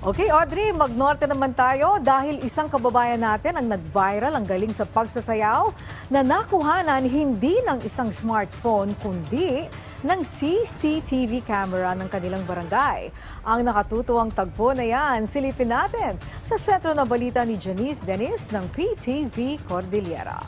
Okay, Audrey, magnorte naman tayo dahil isang kababayan natin ang nag-viral ang galing sa pagsasayaw na nakuhanan hindi ng isang smartphone kundi ng CCTV camera ng kanilang barangay. Ang nakatutuwang tagpo na yan, silipin natin sa sentro na balita ni Janice Dennis ng PTV Cordillera.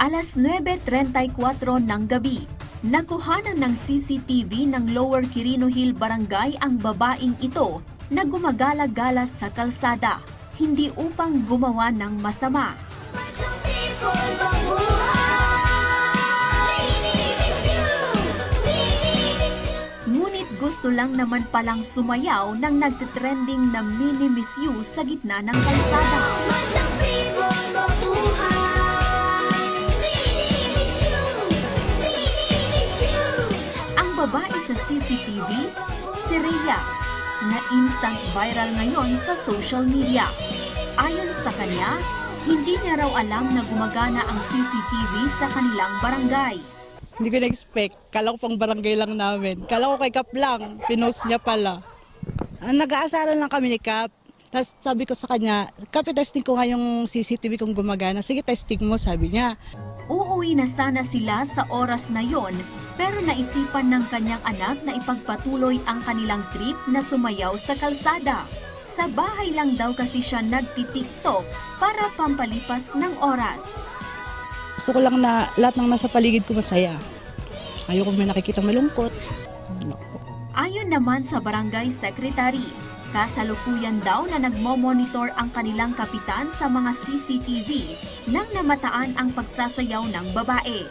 Alas 9.34 ng gabi, nakuhanan ng CCTV ng Lower Quirino Hill Barangay ang babaeng ito na gumagala-gala sa kalsada, hindi upang gumawa ng masama. Ngunit gusto lang naman palang sumayaw ng nagtitrending na mini miss you sa gitna ng kalsada. Ang sa CCTV, si Rhea, na instant viral ngayon sa social media. Ayon sa kanya, hindi niya raw alam na gumagana ang CCTV sa kanilang barangay. Hindi ko na-expect. Kala ko pang barangay lang namin. Kala ko kay Kap lang. Pinost niya pala. Ah, Nag-aasaran lang kami ni Kap. Tapos sabi ko sa kanya, Kap, testing ko nga yung CCTV kung gumagana. Sige, testing mo, sabi niya. Uuwi na sana sila sa oras na yon, pero naisipan ng kanyang anak na ipagpatuloy ang kanilang trip na sumayaw sa kalsada. Sa bahay lang daw kasi siya nagtitiktok para pampalipas ng oras. Gusto ko lang na lahat ng nasa paligid ko masaya. Ayoko may nakikita malungkot. Ano. Ayon naman sa barangay secretary, kasalukuyan daw na nagmo-monitor ang kanilang kapitan sa mga CCTV nang namataan ang pagsasayaw ng babae.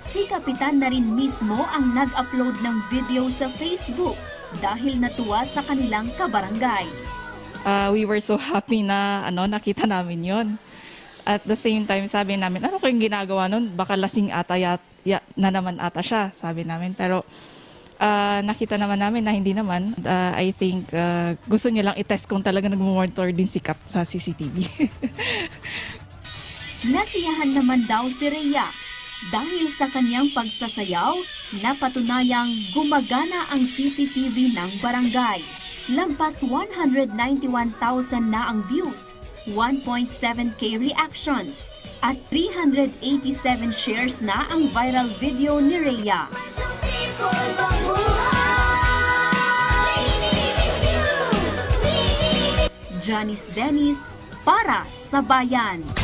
Si kapitan na rin mismo ang nag-upload ng video sa Facebook dahil natuwa sa kanilang kabarangay. uh, we were so happy na ano nakita namin yon. At the same time, sabi namin, ano kayong ginagawa nun? Baka lasing ata ya, ya- na naman ata siya, sabi namin. Pero uh, nakita naman namin na hindi naman. Uh, I think uh, gusto niya lang i-test kung talaga nag-monitor din si Kap sa CCTV. Nasiyahan naman daw si Rhea dahil sa kanyang pagsasayaw, napatunayang gumagana ang CCTV ng barangay. Lampas 191,000 na ang views, 1.7k reactions, at 387 shares na ang viral video ni Rhea. Janice Dennis para sa Bayan.